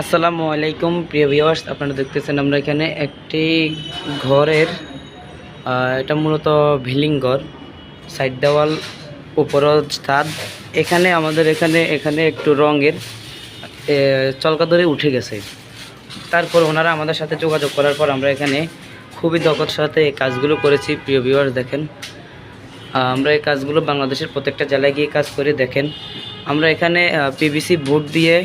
আসসালামু আলাইকুম, প্রিয় ভিউয়ার্স আপনারা দেখতেছেন আমরা এখানে একটি ঘরের এটা মূলত ভিলিং ঘর সাইড দেওয়াল উপরও ছাদ। এখানে আমাদের এখানে এখানে একটু রঙের চলকা ধরে উঠে গেছে। তারপর ওনারা আমাদের সাথে যোগাযোগ করার পর আমরা এখানে খুবই দক্ষতার সাথে এই কাজগুলো করেছি, প্রিয় ভিউয়ার্স দেখেন। আমরা এই কাজগুলো বাংলাদেশের প্রত্যেকটা জেলায় গিয়ে কাজ করে দেখেন। আমরা এখানে পিভিসি বোর্ড দিয়ে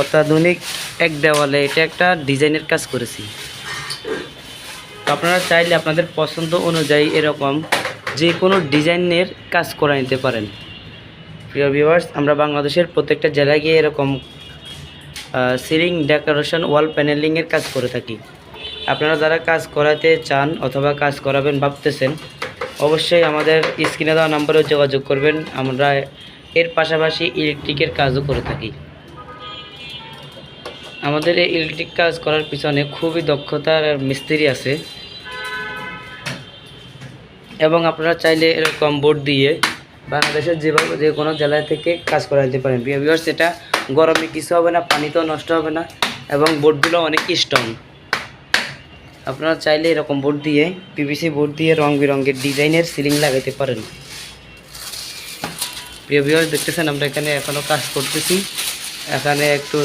অত্যাধুনিক এক দেওয়ালে এটা একটা ডিজাইনের কাজ করেছি। আপনারা চাইলে আপনাদের পছন্দ অনুযায়ী এরকম যে কোনো ডিজাইনের কাজ করে নিতে পারেন। প্রিয় ভিউয়ার্স আমরা বাংলাদেশের প্রত্যেকটা জেলায় গিয়ে এরকম সিলিং ডেকোরেশন ওয়াল প্যানেলিংয়ের কাজ করে থাকি। আপনারা যারা কাজ করাতে চান অথবা কাজ করাবেন ভাবতেছেন, অবশ্যই আমাদের স্ক্রিনে দেওয়া নাম্বারেও যোগাযোগ করবেন। আমরা এর পাশাপাশি ইলেকট্রিকের কাজও করে থাকি। আমাদের এই ইলেকট্রিক কাজ করার পিছনে খুবই দক্ষতার মিস্ত্রি আছে। এবং আপনারা চাইলে এরকম বোর্ড দিয়ে বাংলাদেশের যেভাবে যে কোনো জেলা থেকে কাজ করা যেতে পারেন। বিহেভিয়ার্স সেটা গরমে কিছু হবে না, পানিতেও নষ্ট হবে না, এবং বোর্ডগুলো অনেক স্ট্রং আপনারা চাইলে এরকম বোর্ড দিয়ে পিভিসি বোর্ড দিয়ে রং বেরঙের ডিজাইনের সিলিং লাগাইতে পারেন। প্রিয় ভিউয়ার্স দেখতেছেন আমরা এখানে এখনও কাজ করতেছি। এখানে একটু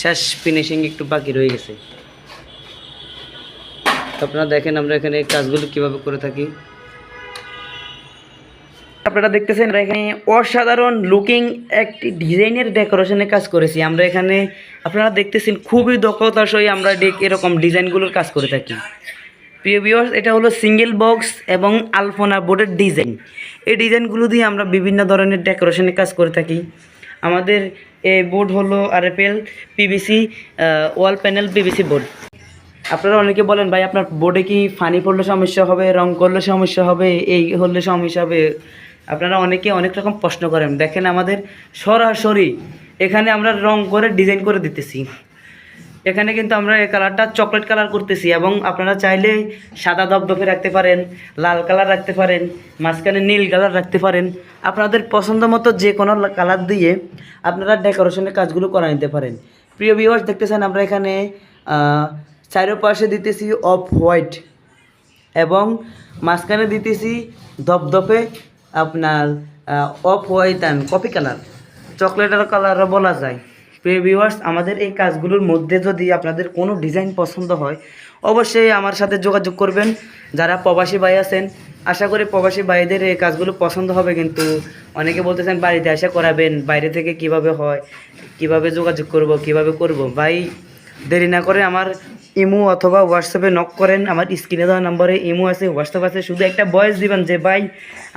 শেষ ফিনিশিং একটু বাকি রয়ে গেছে। আপনারা দেখেন আমরা এখানে কাজগুলো কীভাবে করে থাকি। আপনারা দেখতেছেন এখানে অসাধারণ লুকিং একটি ডিজাইনের ডেকোরেশনের কাজ করেছি। আমরা এখানে আপনারা দেখতেছেন খুবই দক্ষতার সহি আমরা এরকম ডিজাইনগুলোর কাজ করে থাকি। প্রিয় ভিউয়ার্স এটা হলো সিঙ্গেল বক্স এবং আলপনা বোর্ডের ডিজাইন এই ডিজাইনগুলো দিয়ে আমরা বিভিন্ন ধরনের ডেকোরেশনের কাজ করে থাকি। আমাদের এই বোর্ড হলো আর RFL PVC wall panel PVC board. আপনারা অনেকে বলেন, ভাই, আপনার বোর্ডে কি ফানি পড়লে সমস্যা হবে, রং করলে সমস্যা হবে, এই হলে সমস্যা হবে? আপনারা অনেকে অনেক রকম প্রশ্ন করেন। দেখেন আমাদের সরাসরি এখানে আমরা রং করে ডিজাইন করে দিতেছি। এখানে কিন্তু আমরা এই কালারটা চকলেট কালার করতেছি এবং আপনারা চাইলে সাদা দপদপে রাখতে পারেন, লাল কালার রাখতে পারেন, মাঝখানে নীল কালার রাখতে পারেন। আপনাদের পছন্দ মতো যে কোনো কালার দিয়ে আপনারা ডেকোরেশনের কাজগুলো করা নিতে পারেন। প্রিয় ভিউয়ার্স দেখতেছেন আমরা এখানে চারোপাশে দিতেছি অফ হোয়াইট এবং মাঝখানে দিতেছি ধপধপে আপনার off white and coffee colour. চকলেটের কালারও বলা যায়। প্রিয় ভিউয়ার্স আমাদের এই কাজগুলোর মধ্যে যদি আপনাদের কোনো ডিজাইন পছন্দ হয়, অবশ্যই আমার সাথে যোগাযোগ করবেন। যারা প্রবাসী ভাই আছেন, আশা করি প্রবাসী ভাইদের এই কাজগুলো পছন্দ হবে, কিন্তু অনেকে বলতেছেন, বাড়িতে আসা করাবেন, বাইরে থেকে কীভাবে হয়, কীভাবে যোগাযোগ করব, কীভাবে করব? ভাই, দেরি না করে আমার ইমো অথবা হোয়াটসঅ্যাপে নক করেন। আমার স্ক্রিনে দেওয়া নম্বরে ইমো আছে, হোয়াটসঅ্যাপ আছে। শুধু একটা ভয়েস দিবেন যে, ভাই,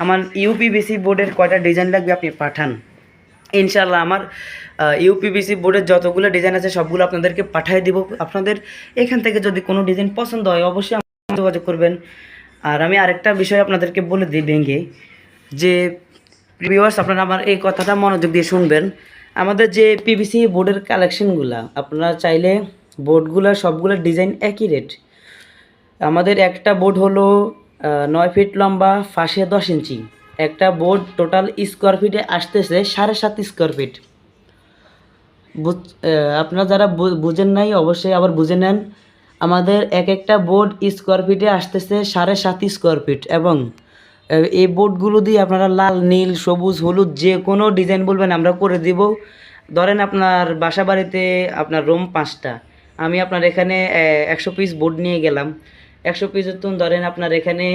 আমার ইউপিবিসি বোর্ডের কয়টা ডিজাইন লাগবে আপনি পাঠান। ইনশাল্লাহ আমার ইউপিবিসি বোর্ডের যতগুলো ডিজাইন আছে সবগুলো আপনাদেরকে পাঠিয়ে দিব। আপনাদের এখান থেকে যদি কোনো ডিজাইন পছন্দ হয়, অবশ্যই যোগাযোগ করবেন। আর আমি আরেকটা বিষয় আপনাদেরকে বলে দিই ভেঙে যে ভিউয়ার্স আপনারা আমার এই কথাটা মনোযোগ দিয়ে শুনবেন। আমাদের যে পিভিসি বোর্ডের কালেকশনগুলো আপনারা চাইলে বোর্ডগুলো সবগুলো ডিজাইন একই রেট আমাদের একটা বোর্ড হলো নয় ফিট লম্বা ফাঁসে দশ ইঞ্চি। একটা বোর্ড টোটাল স্কোয়ার ফিটে আসতেছে সাড়ে সাত স্কোয়ার ফিট আপনারা যারা বুঝেন নাই, অবশ্যই আবার বুঝে নেন। আমাদের এক একটা বোর্ড স্কোয়ার ফিটে আসতেছে সাড়ে সাত স্কোয়ার ফিট এবং এই বোর্ডগুলো দিয়ে আপনারা লাল, নীল, সবুজ, হলুদ যে কোনো ডিজাইন বলবেন আমরা করে দিব। ধরেন আপনার বাসা বাড়িতে আপনার রুম পাঁচটা। আমি আপনার এখানে একশো পিস বোর্ড নিয়ে গেলাম। একশো পিসের তো ধরেন আপনার এখানে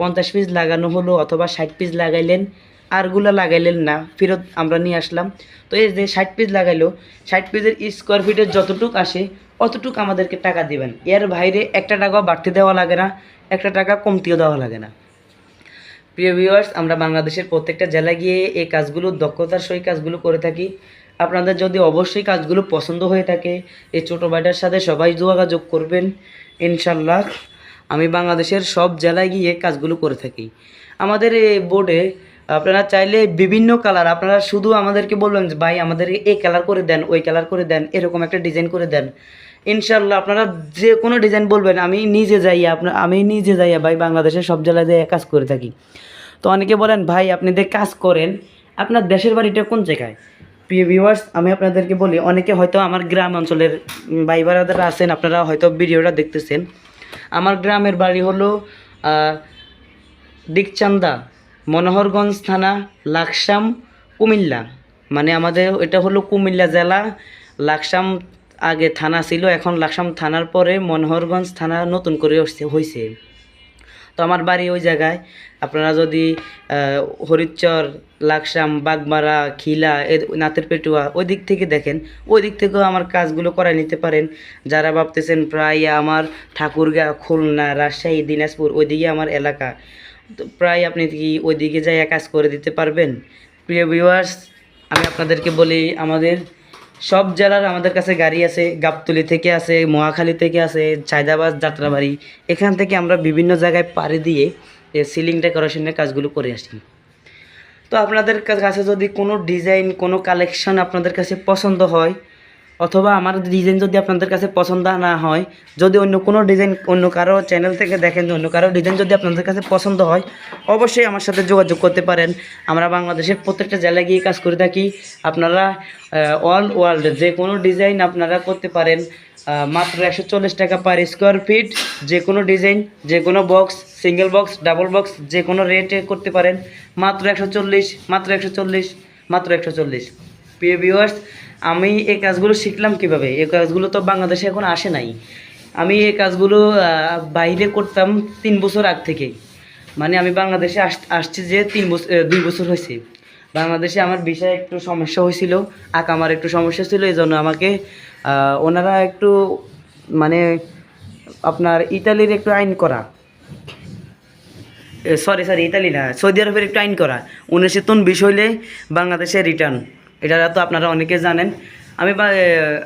পঞ্চাশ পিস লাগানো হলো অথবা ষাট পিস লাগাইলেন আরগুলো লাগাইলেন না, ফেরত আমরা নিয়ে আসলাম। তো এই যে ষাট পিস লাগাইলো, ষাট পিসের স্কোয়ার ফিটের যতটুক আসে, অতটুক আমাদেরকে টাকা দিবেন। এর বাইরে একটা টাকাও বাড়তি দেওয়া লাগে না, একটা টাকা কমতিও দেওয়া লাগে না। প্রিয় ভিউয়ার্স আমরা বাংলাদেশের প্রত্যেকটা জেলায় গিয়ে এই কাজগুলো, দক্ষতার সহিত কাজগুলো করে থাকি। আপনাদের যদি অবশ্যই কাজগুলো পছন্দ হয়ে থাকে, এই ছোটো ভাইটার সাথে সবাই যোগাযোগ করবেন ইনশাল্লাহ আমি বাংলাদেশের সব জেলায় গিয়ে কাজগুলো করে থাকি। আমাদের এই বোর্ডে আপনারা চাইলে বিভিন্ন কালার আপনারা শুধু আমাদেরকে বলবেন যে, ভাই, আমাদের এই কালার করে দেন, ওই কালার করে দেন, এরকম একটা ডিজাইন করে দেন। ইনশাল্লাহ আপনারা যে কোনো ডিজাইন বলবেন, আমি নিজে যাইয়া আপনার আমি নিজে যাইয়া ভাই, বাংলাদেশের সব জেলায় যাইয়া কাজ করে থাকি। তো অনেকে বলেন, ভাই, আপনি যে কাজ করেন, আপনার দেশের বাড়িটা কোন জায়গায়? প্রিয় ভিউয়ার্স আমি আপনাদেরকে বলি, অনেকে হয়তো আমার গ্রাম অঞ্চলের ভাই বারাদারা আছেন, আপনারা হয়তো ভিডিওটা দেখতেছেন। আমার গ্রামের বাড়ি হলো দিকচান্দা, মনোহরগঞ্জ থানা, লাকসাম, কুমিল্লা। মানে আমাদের এটা হলো কুমিল্লা জেলা। লাকসাম আগে থানা ছিল, এখন লাকসাম থানার পরে মনোহরগঞ্জ থানা নতুন করে হয়েছে তো আমার বাড়ি ওই জায়গায়। আপনারা যদি হরিচর, লাকসাম, বাগমারা, খিলা, এ নাতের পেটুয়া ওই দিক থেকে দেখেন, ওই দিক থেকেও আমার কাজগুলো করাই নিতে পারেন। যারা ভাবতেছেন প্রায় আমার ঠাকুরগাঁ, খুলনা, রাজশাহী, দিনাজপুর ওইদিকে আমার এলাকা, তো প্রায় আপনি কি ওইদিকে যাইয়া কাজ করে দিতে পারবেন? প্রিয় ভিউয়ার্স আমি আপনাদেরকে বলি আমাদের সব জেলার আমাদের কাছে গাড়ি আছে, গাবতলি থেকে আছে, মহাখালী থেকে আছে চায়দাবাদ যাত্রাবাড়ি। এখান থেকে আমরা বিভিন্ন জায়গায় পাড়ি দিয়ে সিলিং ডেকোরেশনের কাজগুলো করে আসি। তো আপনাদের কাছে যদি কোনো ডিজাইন কোনো কালেকশন আপনাদের কাছে পছন্দ হয় অথবা আমার ডিজাইন যদি আপনাদের কাছে পছন্দ না হয়, যদি অন্য কোনো ডিজাইন অন্য কারও চ্যানেল থেকে দেখেন অন্য কারও ডিজাইন যদি আপনাদের কাছে পছন্দ হয়, অবশ্যই আমার সাথে যোগাযোগ করতে পারেন। আমরা বাংলাদেশের প্রত্যেকটা জেলায় গিয়ে কাজ করে থাকি। আপনারা অল ওয়ার্ল্ড যে কোনো ডিজাইন আপনারা করতে পারেন। মাত্র একশো চল্লিশ টাকা পার স্কোয়ার ফিট যে কোনো ডিজাইন যে কোনো box single box double box যে কোনো রেটে করতে পারেন। মাত্র একশো চল্লিশ, মাত্র একশো চল্লিশ, মাত্র একশো চল্লিশ। প্রিয় ভিউয়ার্স আমি এই কাজগুলো শিখলাম কীভাবে? এই কাজগুলো তো বাংলাদেশে এখন আসে নাই। আমি এই কাজগুলো বাইরে করতাম তিন বছর আগ থেকে। মানে আমি বাংলাদেশে আস, আসছি যে তিন বছর দুই বছর হয়েছে। বাংলাদেশে আমার বিষয়ে একটু সমস্যা হয়েছিল, আঁকা আমার একটু সমস্যা ছিল এই জন্য আমাকে ওনারা একটু মানে আপনার ইতালির একটু আইন করা। সরি সরি ইতালি না, সৌদি আরবের একটু আইন করা। উনিশশো তুন বিশ হইলে বাংলাদেশে রিটার্ন এটা তো আপনারা অনেকে জানেন। আমি বা- এ,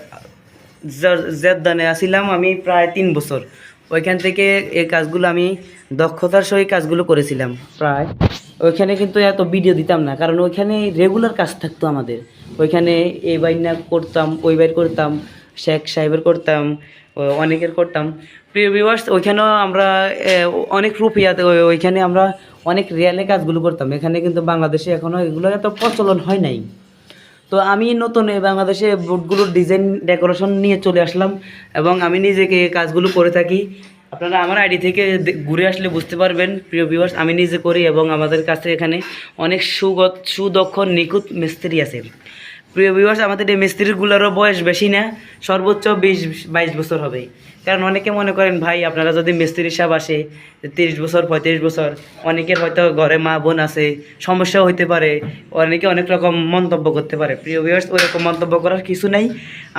জ- জেদ্দানে আসিলাম আমি প্রায় তিন বছর। ওইখান থেকে এই কাজগুলো আমি দক্ষতার সহিত কাজগুলো করেছিলাম প্রায়। ওইখানে কিন্তু এত ভিডিও দিতাম না কারণ ওইখানে রেগুলার কাজ থাকতো আমাদের। ওইখানে এই বাইনা করতাম ওই বাইর করতাম শেখ সাহেবের করতাম অনেকের করতাম। প্রিয় ওইখানেও আমরা অনেক রুপিয়াতে ওই- ওইখানে আমরা অনেক রিয়ালে কাজগুলো করতাম। এখানে কিন্তু বাংলাদেশে এখনও এগুলো এত প্রচলন হয় নাই। তো আমি নতুন বাংলাদেশে বোর্ডগুলোর ডিজাইন ডেকোরেশন নিয়ে চলে আসলাম এবং আমি নিজেকে কাজগুলো করে থাকি। আপনারা আমার আইডি থেকে ঘুরে আসলে বুঝতে পারবেন, প্রিয় ভিউয়ার্স আমি নিজে করি এবং আমাদের কাছে এখানে অনেক সুগত সুদক্ষ, নিখুঁত মিস্ত্রি আছে। প্রিয় ভিউয়ার্স আমাদের এই মিস্ত্রিগুলোরও বয়স বেশি না, সর্বোচ্চ বিশ, বাইশ বছর হবে। কারণ অনেকে মনে করেন, ভাই, আপনারা যদি মিস্ত্রি সাহেব আসে তিরিশ বছর, পঁয়ত্রিশ বছর, অনেকের হয়তো ঘরে মা, বোন আছে, সমস্যাও হইতে পারে। অনেকে অনেক রকম মন্তব্য করতে পারে। প্রিয় ভিউয়ার্স ওইরকম মন্তব্য করার কিছু নাই।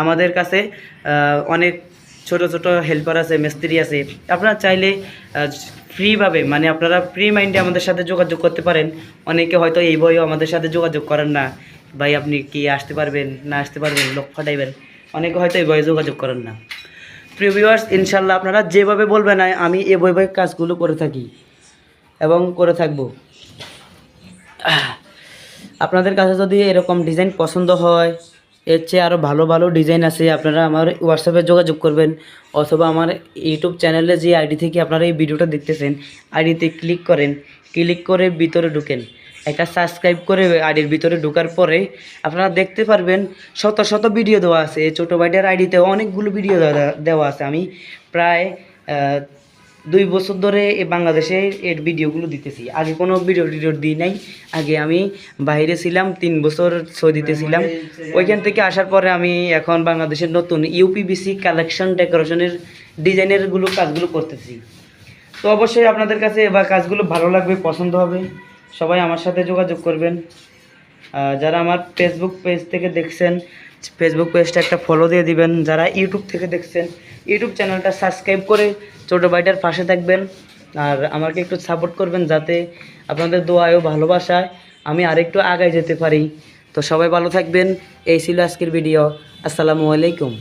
আমাদের কাছে অনেক ছোট ছোট হেল্পার আছে, মিস্ত্রি আছে। আপনারা চাইলে ফ্রিভাবে মানে আপনারা ফ্রি মাইন্ডে আমাদের সাথে যোগাযোগ করতে পারেন। অনেকে হয়তো এই বইও আমাদের সাথে যোগাযোগ করেন না। ভাই, আপনি কি আসতে পারবেন, না আসতে পারবেন? লোক ফাটাইবেন। অনেকে হয়তো এই বইয়ে যোগাযোগ করেন না। প্রিয় ভিউয়ার্স ইনশাল্লাহ আপনারা যেভাবে বলবেন, আমি এ বই কাজগুলো করে থাকি এবং করে থাকব। আপনাদের কাছে যদি এরকম ডিজাইন পছন্দ হয়, এর চেয়ে আরও ভালো ভালো ডিজাইন আছে, আপনারা আমার হোয়াটসঅ্যাপে যোগাযোগ করবেন অথবা আমার ইউটিউব চ্যানেলে যে আইডি থেকে আপনারা এই ভিডিওটা দেখতেছেন আইডিতে ক্লিক করেন। ক্লিক করে ভিতরে ঢুকেন। একটা সাবস্ক্রাইব করে আইডির ভিতরে ঢোকার পরে আপনারা দেখতে পারবেন শত শত ভিডিও দেওয়া আছে। এই ছোটো ভাইটার আইডিতে অনেকগুলো ভিডিও দেওয়া- আছে। আমি প্রায় দুই বছর ধরে বাংলাদেশে এর ভিডিওগুলো দিতেছি। আগে কোনো ভিডিও টিডিও দিই নাই। আগে আমি বাইরে ছিলাম, তিন বছর সৌদিতে ছিলাম ওইখান থেকে আসার পরে আমি এখন বাংলাদেশের নতুন ইউপিবিসি কালেকশন ডেকোরেশনের ডিজাইনেরগুলো কাজগুলো করতেছি। তো অবশ্যই আপনাদের কাছে এবার কাজগুলো ভালো লাগবে, পছন্দ হবে। সবাই আমার সাথে যোগাযোগ করবেন। যারা আমার ফেসবুক পেজ থেকে দেখছেন ফেসবুক পেজটা একটা ফলো দিয়ে দিবেন। যারা ইউটিউব থেকে দেখছেন ইউটিউব চ্যানেলটা সাবস্ক্রাইব করে ছোটো ভাইটার পাশে থাকবেন আর আমাকে একটু সাপোর্ট করবেন যাতে আপনাদের দোয়ায় ও ভালোবাসায় আমি আরেকটু আগায় যেতে পারি। তো সবাই ভালো থাকবেন। এই ছিল আজকের ভিডিও আসসালামু আলাইকুম।